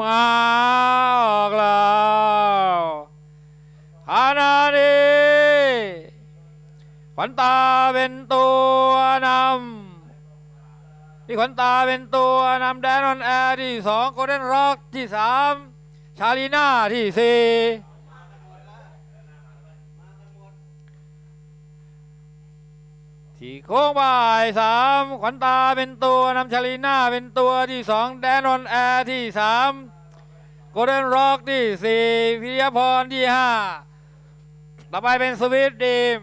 มาออกแล้วฮานาดีขวัญตาเป็นตัวนำที่ขวัญตาเป็นตัวนำแดนออนแอร์ที่สองโกลเด้นร็อกที่สามชาลีน่าที่สี่ ที่โค้งบ่ายสามขวัญตาเป็นตัวนำชาลีน่าเป็นตัวที่สองแดนออนแอร์ที่สามโกลเด้นร็อกที่สี่พิยพรที่ห้าต่อไปเป็นสวิตดีม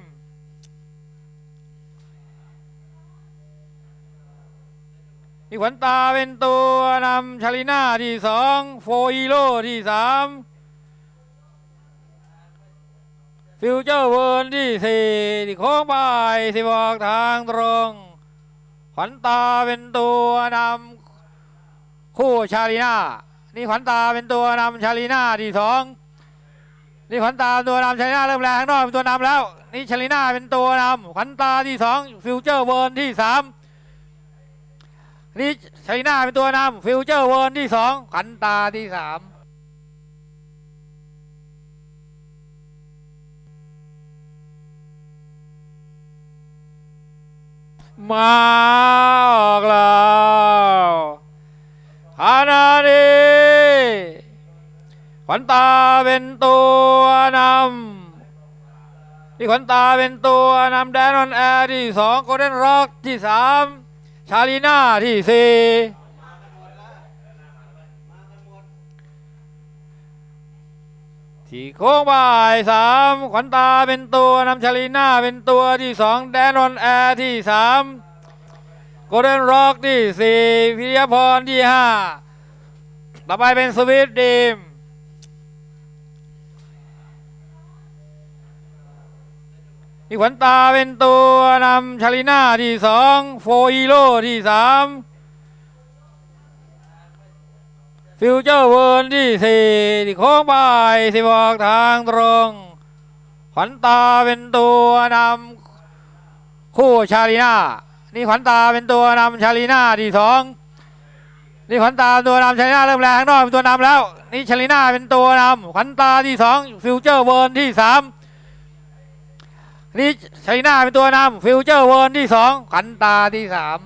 นี่ขวัญตาเป็นตัวนำชาลิน่าที่สองโฟอีโร่ที่สาม ฟิวเจอร์เวิร์นที่สี่ที่โค้งไปที่บอกทางตรงขวัญตาเป็นตัวนำคู่ชาลิน่านี่ขวัญตาเป็นตัวนำชาลิน่าที่สองนี่ขวัญตาตัวนำชาลิน่าเริ่มแรงข้างนอกเป็นตัวนำแล้ว นี่ชาลิน่าเป็นตัวนำขวัญตาที่สองฟิวเจอร์เวิร์นที่สามนี่ชัยนาเป็นตัวนำฟิวเจอร์เวิร์นที่สองขันตาที่สาม มาออกแล้วฮานาดีขวัญตาเป็นตัวนำที่ขวัญตาเป็นตัวนำแดนออนแอร์ที่สองโกลเด้นร็อกที่สามชาลีน่าที่สี่ ที่โค้งบ่ายสามขวัญตาเป็นตัวนำชาลีน่าเป็นตัวที่สองแดนออนแอร์ที่สามโกลเด้นร็อกที่สี่พิยพรที่ห้าต่อไปเป็นสวิตดีมนี่ขวัญตาเป็นตัวนำชาลิน่าที่สองโฟอีโร่ที่สาม ฟิวเจอร์เวิร์นที่สี่ที่โค้งไปที่บอกทางตรงขวัญตาเป็นตัวนำคู่ชาลิน่านี่ขวัญตาเป็นตัวนำชาลิน่าที่สองนี่ขวัญตาตัวนำชาลิน่าเริ่มแรงข้างนอกเป็นตัวนำแล้ว นี่ชาลิน่าเป็นตัวนำขวัญตาที่สองฟิวเจอร์เวิร์นที่สามนี่ชัยนาเป็นตัวนำฟิวเจอร์เวิร์นที่สองขันตาที่สาม